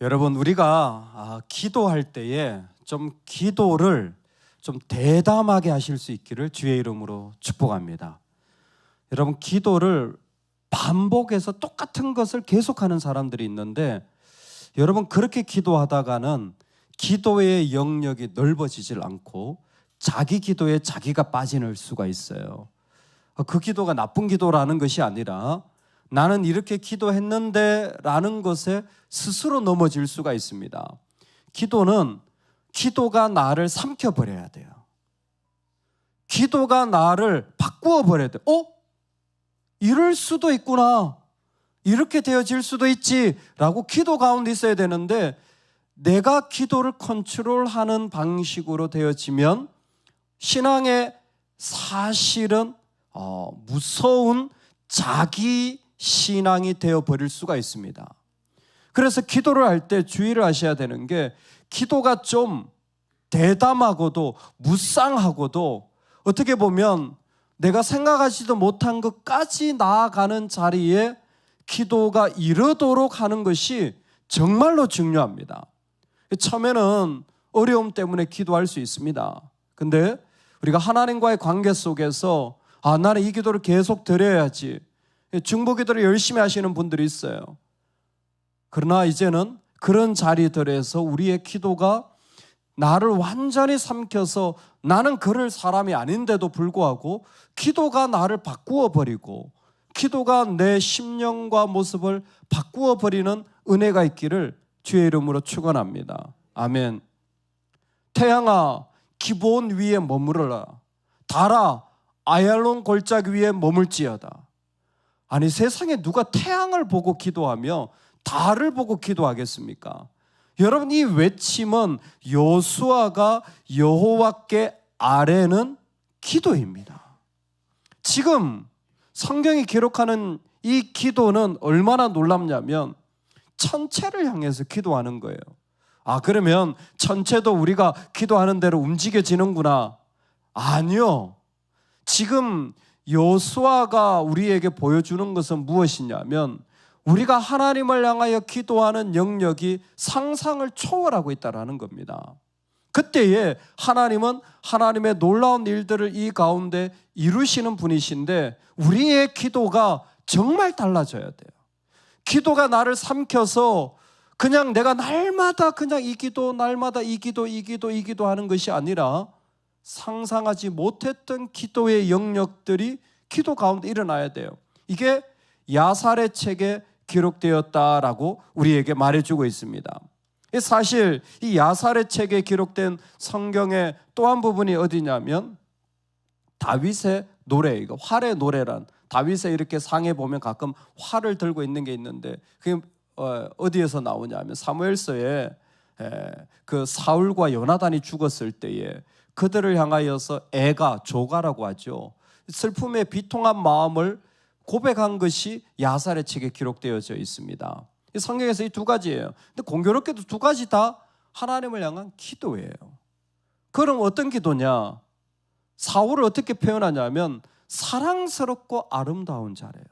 여러분 우리가 아, 기도할 때에 좀 기도를 좀 대담하게 하실 수 있기를 주의 이름으로 축복합니다. 여러분 기도를 반복해서 똑같은 것을 계속하는 사람들이 있는데 여러분 그렇게 기도하다가는 기도의 영역이 넓어지질 않고 자기 기도에 자기가 빠지는 수가 있어요. 그 기도가 나쁜 기도라는 것이 아니라 나는 이렇게 기도했는데 라는 것에 스스로 넘어질 수가 있습니다. 기도는 기도가 나를 삼켜버려야 돼요. 기도가 나를 바꾸어 버려야 돼. 어? 이럴 수도 있구나. 이렇게 되어질 수도 있지. 라고 기도 가운데 있어야 되는데 내가 기도를 컨트롤하는 방식으로 되어지면 신앙의 사실은 어, 무서운 자기 신앙이 되어 버릴 수가 있습니다. 그래서 기도를 할 때 주의를 하셔야 되는 게 기도가 좀 대담하고도 무쌍하고도 어떻게 보면 내가 생각하지도 못한 것까지 나아가는 자리에 기도가 이르도록 하는 것이 정말로 중요합니다. 처음에는 어려움 때문에 기도할 수 있습니다. 근데 우리가 하나님과의 관계 속에서 아, 나는 이 기도를 계속 드려야지. 중보 기도를 열심히 하시는 분들이 있어요. 그러나 이제는 그런 자리들에서 우리의 기도가 나를 완전히 삼켜서 나는 그럴 사람이 아닌데도 불구하고 기도가 나를 바꾸어 버리고 기도가 내 심령과 모습을 바꾸어 버리는 은혜가 있기를 주의 이름으로 축원합니다. 아멘. 태양아 기본 위에 머무르라. 달아 아얄론 골짜기 위에 머물지어다. 아니 세상에 누가 태양을 보고 기도하며 달을 보고 기도하겠습니까? 여러분 이 외침은 여수아가 여호와께 아래는 기도입니다. 지금 성경이 기록하는 이 기도는 얼마나 놀랍냐면 천체를 향해서 기도하는 거예요. 아, 그러면 천체도 우리가 기도하는 대로 움직여지는구나. 아니요. 지금 여수아가 우리에게 보여주는 것은 무엇이냐면 우리가 하나님을 향하여 기도하는 영역이 상상을 초월하고 있다라는 겁니다. 그때에 하나님은 하나님의 놀라운 일들을 이 가운데 이루시는 분이신데 우리의 기도가 정말 달라져야 돼요. 기도가 나를 삼켜서 그냥 내가 날마다 그냥 이 기도, 날마다 이 기도, 이 기도, 이 기도 하는 것이 아니라 상상하지 못했던 기도의 영역들이 기도 가운데 일어나야 돼요. 이게 야살의 책에 기록되었다라고 우리에게 말해주고 있습니다. 사실 이 야살의 책에 기록된 성경의 또 한 부분이 어디냐면 다윗의 노래, 이거 활의 노래란 다윗의 이렇게 상에 보면 가끔 활을 들고 있는 게 있는데 그게 어, 어디에서 나오냐면 사무엘서에 그 사울과 요나단이 죽었을 때에 그들을 향하여서 애가 조가라고 하죠. 슬픔에 비통한 마음을 고백한 것이 야살의 책에 기록되어져 있습니다. 성경에서 이 두 가지예요. 근데 공교롭게도 두 가지 다 하나님을 향한 기도예요. 그럼 어떤 기도냐? 사울을 어떻게 표현하냐면 사랑스럽고 아름다운 자래요.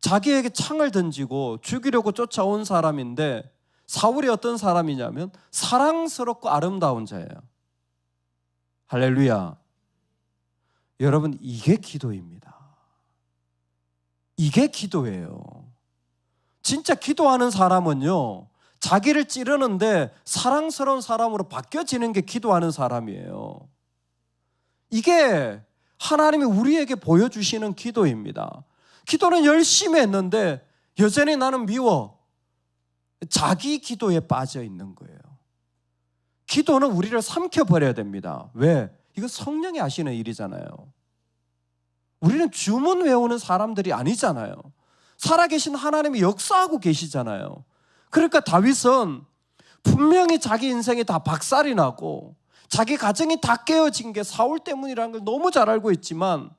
자기에게 창을 던지고 죽이려고 쫓아온 사람인데 사울이 어떤 사람이냐면 사랑스럽고 아름다운 자예요. 할렐루야. 여러분 이게 기도입니다. 이게 기도예요. 진짜 기도하는 사람은요. 자기를 찌르는데 사랑스러운 사람으로 바뀌어지는 게 기도하는 사람이에요. 이게 하나님이 우리에게 보여주시는 기도입니다. 기도는 열심히 했는데 여전히 나는 미워. 자기 기도에 빠져 있는 거예요. 기도는 우리를 삼켜버려야 됩니다. 왜? 이거 성령이 하시는 일이잖아요. 우리는 주문 외우는 사람들이 아니잖아요. 살아계신 하나님이 역사하고 계시잖아요. 그러니까 다윗은 분명히 자기 인생이 다 박살이 나고 자기 가정이 다 깨어진 게 사울 때문이라는 걸 너무 잘 알고 있지만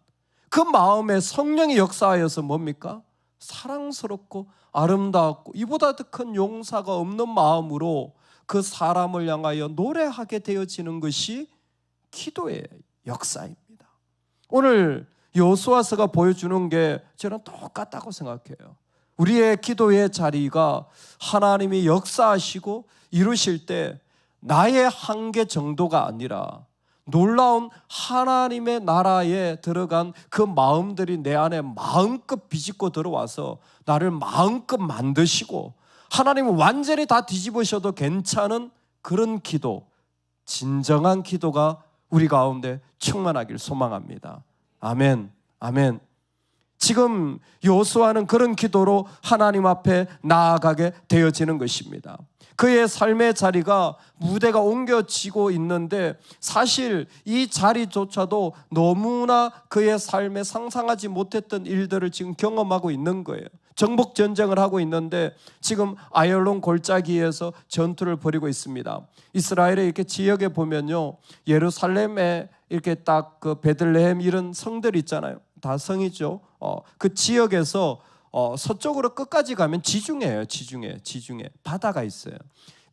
그 마음에 성령이 역사하여서 뭡니까? 사랑스럽고 아름다웠고 이보다 더 큰 용사가 없는 마음으로 그 사람을 향하여 노래하게 되어지는 것이 기도의 역사입니다. 오늘 여수아서가 보여주는 게 저는 똑같다고 생각해요. 우리의 기도의 자리가 하나님이 역사하시고 이루실 때 나의 한계 정도가 아니라 놀라운 하나님의 나라에 들어간 그 마음들이 내 안에 마음껏 비집고 들어와서 나를 마음껏 만드시고 하나님은 완전히 다 뒤집으셔도 괜찮은 그런 기도, 진정한 기도가 우리 가운데 충만하길 소망합니다. 아멘. 아멘. 지금 요수아는 그런 기도로 하나님 앞에 나아가게 되어지는 것입니다. 그의 삶의 자리가 무대가 옮겨지고 있는데 사실 이 자리조차도 너무나 그의 삶에 상상하지 못했던 일들을 지금 경험하고 있는 거예요. 정복 전쟁을 하고 있는데 지금 아열론 골짜기에서 전투를 벌이고 있습니다. 이스라엘의 이렇게 지역에 보면요. 예루살렘에 이렇게 딱 그 베들레헴 이런 성들 있잖아요. 다 성이죠. 어, 그 지역에서 어, 서쪽으로 끝까지 가면 지중해예요. 지중해, 지중해 바다가 있어요.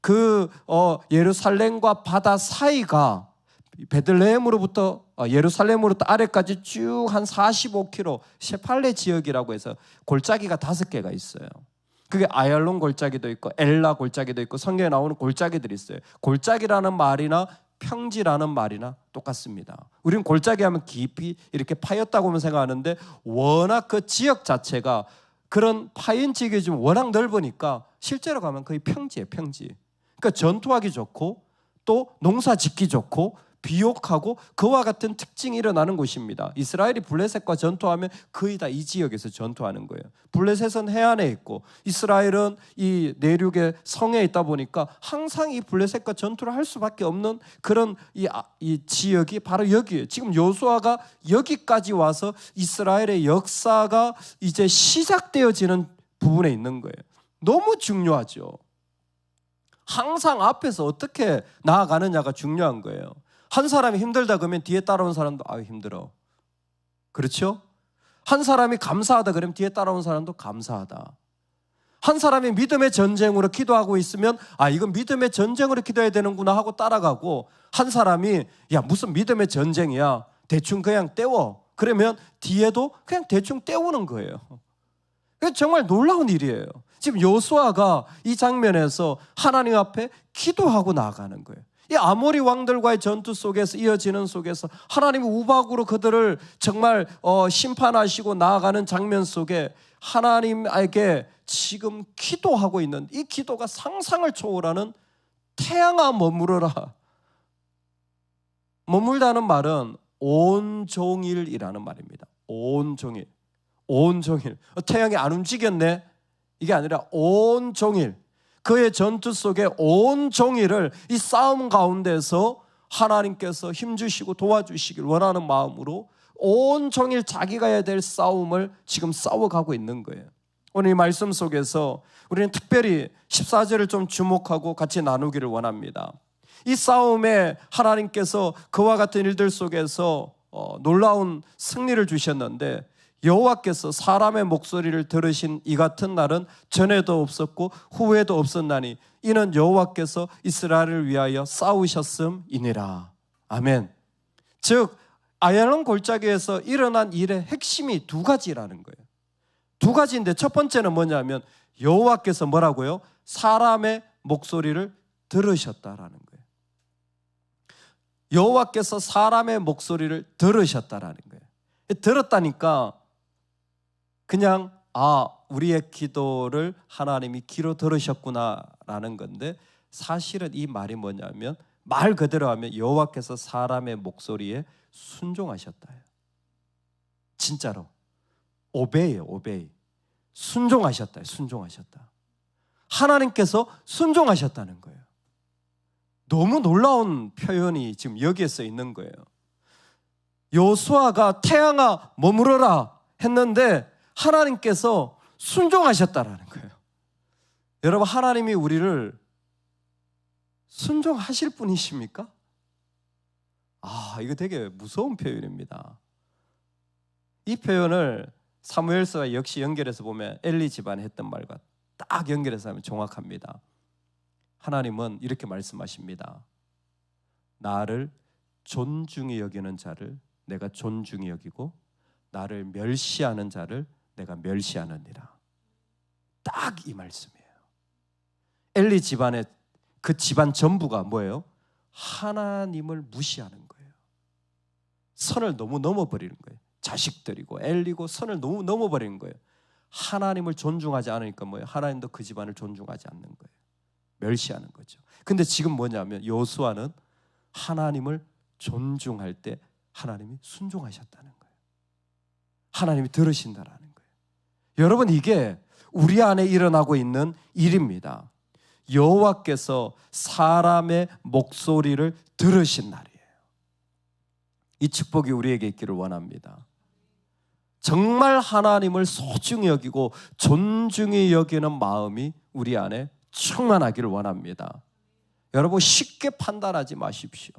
그 어, 예루살렘과 바다 사이가 베들레헴으로부터 어, 예루살렘으로부터 아래까지 쭉 한 45km 셰팔레 지역이라고 해서 골짜기가 다섯 개가 있어요. 그게 아얄론 골짜기도 있고 엘라 골짜기도 있고 성경에 나오는 골짜기들이 있어요. 골짜기라는 말이나 평지라는 말이나 똑같습니다. 우리는 골짜기 하면 깊이 이렇게 파였다고 생각하는데 워낙 그 지역 자체가 그런 파인 지역이 좀 워낙 넓으니까 실제로 가면 거의 평지예요, 평지. 그러니까 전투하기 좋고 또 농사 짓기 좋고 비옥하고 그와 같은 특징이 일어나는 곳입니다. 이스라엘이 블레셋과 전투하면 거의 다 이 지역에서 전투하는 거예요. 블레셋은 해안에 있고 이스라엘은 이 내륙의 성에 있다 보니까 항상 이 블레셋과 전투를 할 수밖에 없는 그런 이, 아, 이 지역이 바로 여기에요. 지금 요수아가 여기까지 와서 이스라엘의 역사가 이제 시작되어지는 부분에 있는 거예요. 너무 중요하죠. 항상 앞에서 어떻게 나아가느냐가 중요한 거예요. 한 사람이 힘들다 그러면 뒤에 따라온 사람도 아 힘들어. 그렇죠? 한 사람이 감사하다 그러면 뒤에 따라온 사람도 감사하다. 한 사람이 믿음의 전쟁으로 기도하고 있으면 아 이건 믿음의 전쟁으로 기도해야 되는구나 하고 따라가고 한 사람이 야 무슨 믿음의 전쟁이야 대충 그냥 떼워 그러면 뒤에도 그냥 대충 떼우는 거예요. 정말 놀라운 일이에요. 지금 요수아가 이 장면에서 하나님 앞에 기도하고 나아가는 거예요. 이 아모리 왕들과의 전투 속에서 이어지는 속에서 하나님이 우박으로 그들을 정말 어, 심판하시고 나아가는 장면 속에 하나님에게 지금 기도하고 있는 이 기도가 상상을 초월하는 태양아 머무르라. 머물다는 말은 온 종일이라는 말입니다. 온 종일. 온 종일. 어, 태양이 안 움직였네. 이게 아니라 온 종일. 그의 전투 속에 온 종일을 이 싸움 가운데서 하나님께서 힘주시고 도와주시길 원하는 마음으로 온 종일 자기가 해야 될 싸움을 지금 싸워가고 있는 거예요. 오늘 이 말씀 속에서 우리는 특별히 14절을 좀 주목하고 같이 나누기를 원합니다. 이 싸움에 하나님께서 그와 같은 일들 속에서 어, 놀라운 승리를 주셨는데 여호와께서 사람의 목소리를 들으신 이 같은 날은 전에도 없었고 후에도 없었나니 이는 여호와께서 이스라엘을 위하여 싸우셨음이니라. 아멘. 즉 아얄론 골짜기에서 일어난 일의 핵심이 두 가지라는 거예요. 두 가지인데 첫 번째는 뭐냐면 여호와께서 뭐라고요? 사람의 목소리를 들으셨다라는 거예요. 여호와께서 사람의 목소리를 들으셨다라는 거예요. 들었다니까 그냥 아 우리의 기도를 하나님이 귀로 들으셨구나라는 건데 사실은 이 말이 뭐냐면 말 그대로 하면 여호와께서 사람의 목소리에 순종하셨다. 진짜로 오베이요 오베이 순종하셨다. 순종하셨다. 하나님께서 순종하셨다는 거예요. 너무 놀라운 표현이 지금 여기에 써 있는 거예요. 요수아가 태양아 머무러라 했는데 하나님께서 순종하셨다라는 거예요. 여러분 하나님이 우리를 순종하실 분이십니까? 아, 이거 되게 무서운 표현입니다. 이 표현을 사무엘서와 역시 연결해서 보면 엘리 집안 했던 말과 딱 연결해서 하면 정확합니다. 하나님은 이렇게 말씀하십니다. 나를 존중히 여기는 자를 내가 존중히 여기고 나를 멸시하는 자를 내가 멸시하느니라. 딱 이 말씀이에요. 엘리 집안의 그 집안 전부가 뭐예요? 하나님을 무시하는 거예요. 선을 너무 넘어버리는 거예요. 자식들이고 엘리고 선을 너무 넘어버리는 거예요. 하나님을 존중하지 않으니까 뭐예요? 하나님도 그 집안을 존중하지 않는 거예요. 멸시하는 거죠. 근데 지금 뭐냐면 여수아는 하나님을 존중할 때 하나님이 순종하셨다는 거예요. 하나님이 들으신다라는 거예요. 여러분 이게 우리 안에 일어나고 있는 일입니다. 여호와께서 사람의 목소리를 들으신 날이에요. 이 축복이 우리에게 있기를 원합니다. 정말 하나님을 소중히 여기고 존중히 여기는 마음이 우리 안에 충만하기를 원합니다. 여러분 쉽게 판단하지 마십시오.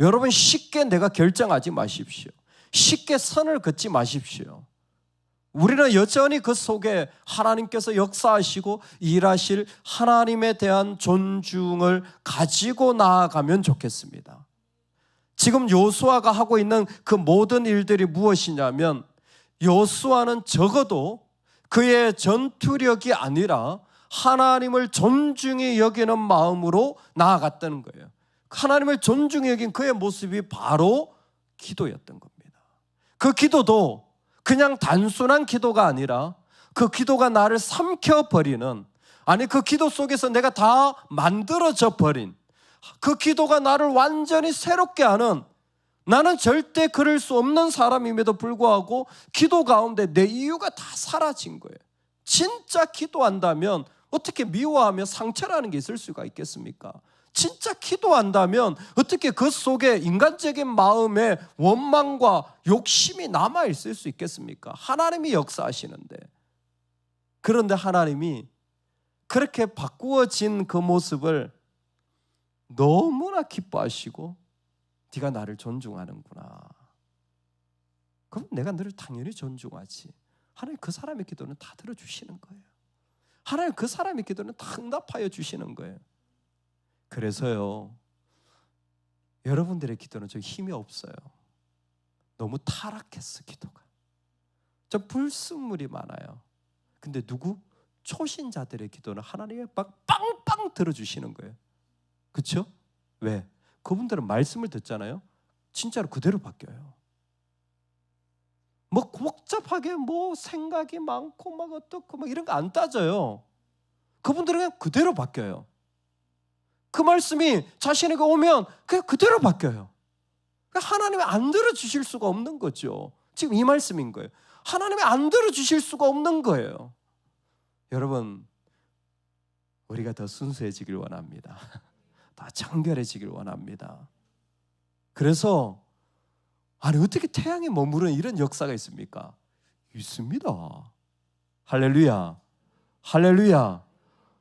여러분 쉽게 내가 결정하지 마십시오. 쉽게 선을 긋지 마십시오. 우리는 여전히 그 속에 하나님께서 역사하시고 일하실 하나님에 대한 존중을 가지고 나아가면 좋겠습니다. 지금 요수아가 하고 있는 그 모든 일들이 무엇이냐면 요수아는 적어도 그의 전투력이 아니라 하나님을 존중히 여기는 마음으로 나아갔다는 거예요. 하나님을 존중히 여긴 그의 모습이 바로 기도였던 겁니다. 그 기도도 그냥 단순한 기도가 아니라 그 기도가 나를 삼켜버리는 아니 그 기도 속에서 내가 다 만들어져 버린 그 기도가 나를 완전히 새롭게 하는 나는 절대 그럴 수 없는 사람임에도 불구하고 기도 가운데 내 이유가 다 사라진 거예요. 진짜 기도한다면 어떻게 미워하며 상처라는 게 있을 수가 있겠습니까? 진짜 기도한다면 어떻게 그 속에 인간적인 마음의 원망과 욕심이 남아 있을 수 있겠습니까? 하나님이 역사하시는데. 그런데 하나님이 그렇게 바꾸어진 그 모습을 너무나 기뻐하시고 네가 나를 존중하는구나. 그럼 내가 너를 당연히 존중하지. 하나님 그 사람의 기도는 다 들어주시는 거예요. 하나님 그 사람의 기도는 다 응답하여 주시는 거예요. 그래서요, 여러분들의 기도는 좀 힘이 없어요. 너무 타락했어, 기도가. 좀 불순물이 많아요. 근데 누구? 초신자들의 기도는 하나님이 막 빵빵 들어주시는 거예요. 그쵸? 왜? 그분들은 말씀을 듣잖아요. 진짜로 그대로 바뀌어요. 뭐 복잡하게 뭐 생각이 많고 막 어떻고 막 이런 거 안 따져요. 그분들은 그냥 그대로 바뀌어요. 그 말씀이 자신에게 오면 그냥 그대로 바뀌어요. 그러니까 하나님이 안 들어주실 수가 없는 거죠. 지금 이 말씀인 거예요. 하나님이 안 들어주실 수가 없는 거예요. 여러분, 우리가 더 순수해지길 원합니다. 더 청결해지길 원합니다. 그래서 아니 어떻게 태양에 머무르는 이런 역사가 있습니까? 있습니다. 할렐루야. 할렐루야.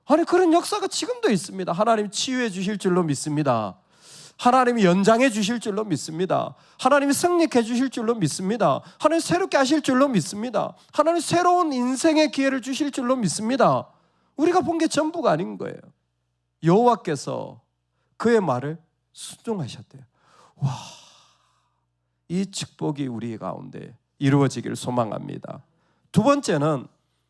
아니 그런 역사가 지금도 있습니다. 하나님 치유해 주실 줄로 믿습니다. 하나님이 연장해 주실 줄로 믿습니다. 하나님이 승리해 주실 줄로 믿습니다. 하나님 새롭게 하실 줄로 믿습니다. 하나님 새로운 인생의 기회를 주실 줄로 믿습니다. 우리가 본 게 전부가 아닌 거예요. 여호와께서 그의 말을 순종하셨대요. 와, 이 축복이 우리 가운데 이루어지기를 소망합니다. 두 번째는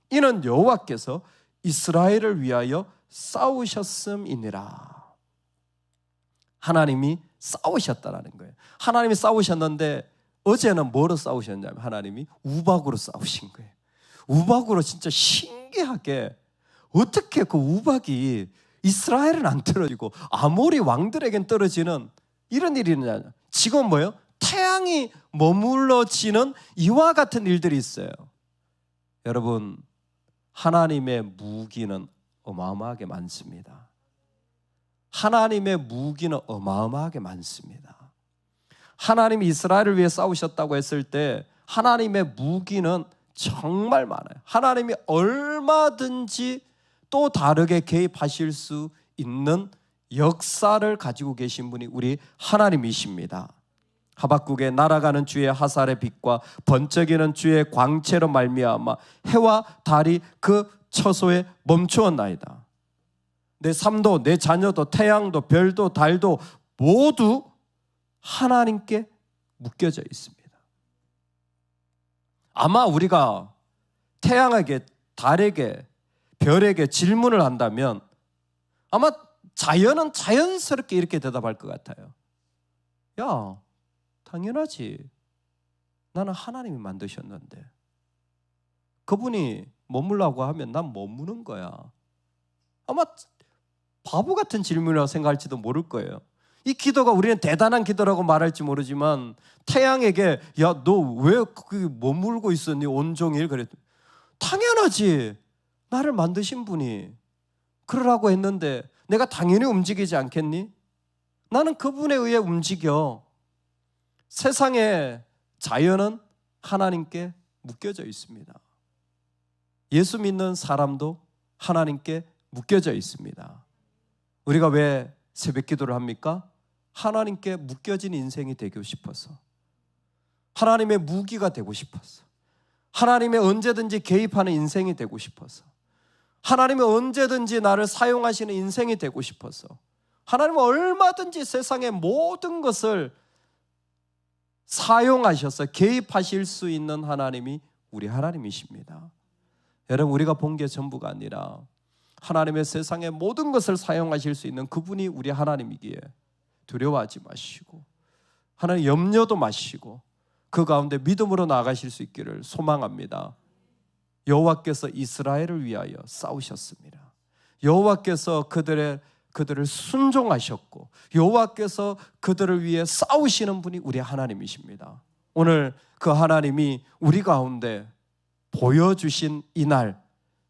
이는 여호와께서 이스라엘을 위하여 싸우셨음이니라. 하나님이 싸우셨다라는 거예요. 하나님이 싸우셨는데 어제는 뭐로 싸우셨냐면 하나님이 우박으로 싸우신 거예요. 우박으로 진짜 신기하게 어떻게 그 우박이 이스라엘은 안 떨어지고 아모리 왕들에겐 떨어지는 이런 일이 있느냐. 지금 뭐예요? 태양이 머물러지는 이와 같은 일들이 있어요. 여러분 하나님의 무기는 어마어마하게 많습니다. 하나님의 무기는 어마어마하게 많습니다. 하나님이 이스라엘을 위해 싸우셨다고 했을 때 하나님의 무기는 정말 많아요. 하나님이 얼마든지 또 다르게 개입하실 수 있는 역사를 가지고 계신 분이 우리 하나님이십니다. 하박국의 날아가는 주의 화살의 빛과 번쩍이는 주의 광채로 말미암아 해와 달이 그 처소에 멈추었나이다. 내 삶도 내 자녀도 태양도 별도 달도 모두 하나님께 묶여져 있습니다. 아마 우리가 태양에게 달에게 별에게 질문을 한다면 아마 자연은 자연스럽게 이렇게 대답할 것 같아요. 야, 당연하지. 나는 하나님이 만드셨는데. 그분이 머물라고 하면 난 머무는 거야. 아마 바보 같은 질문이라고 생각할지도 모를 거예요. 이 기도가 우리는 대단한 기도라고 말할지 모르지만 태양에게 야 너 왜 거기 머물고 있었니 온종일 그랬 당연하지 나를 만드신 분이 그러라고 했는데 내가 당연히 움직이지 않겠니? 나는 그분에 의해 움직여 세상의 자연은 하나님께 묶여져 있습니다. 예수 믿는 사람도 하나님께 묶여져 있습니다. 우리가 왜 새벽 기도를 합니까? 하나님께 묶여진 인생이 되고 싶어서. 하나님의 무기가 되고 싶어서. 하나님의 언제든지 개입하는 인생이 되고 싶어서. 하나님이 언제든지 나를 사용하시는 인생이 되고 싶어서. 하나님은 얼마든지 세상의 모든 것을 사용하셔서 개입하실 수 있는 하나님이 우리 하나님이십니다. 여러분, 우리가 본 게 전부가 아니라 하나님의 세상의 모든 것을 사용하실 수 있는 그분이 우리 하나님이기에 두려워하지 마시고 하나님 염려도 마시고 그 가운데 믿음으로 나아가실 수 있기를 소망합니다. 여호와께서 이스라엘을 위하여 싸우셨습니다. 여호와께서 그들의 그들을 순종하셨고 여호와께서 그들을 위해 싸우시는 분이 우리 하나님이십니다. 오늘 그 하나님이 우리 가운데 보여주신 이날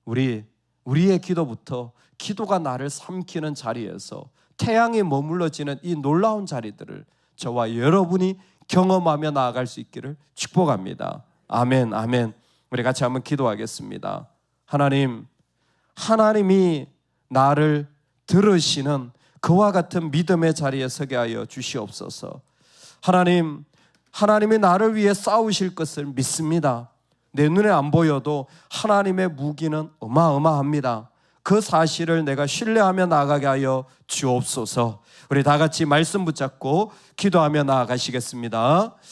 우리 우리의 기도부터 기도가 나를 삼키는 자리에서 태양이 머물러지는 이 놀라운 자리들을 저와 여러분이 경험하며 나아갈 수 있기를 축복합니다. 아멘, 아멘. 우리 같이 한번 기도하겠습니다. 하나님, 하나님이 나를 들으시는 그와 같은 믿음의 자리에 서게 하여 주시옵소서. 하나님, 하나님이 나를 위해 싸우실 것을 믿습니다. 내 눈에 안 보여도 하나님의 무기는 어마어마합니다. 그 사실을 내가 신뢰하며 나아가게 하여 주옵소서. 우리 다 같이 말씀 붙잡고 기도하며 나아가시겠습니다.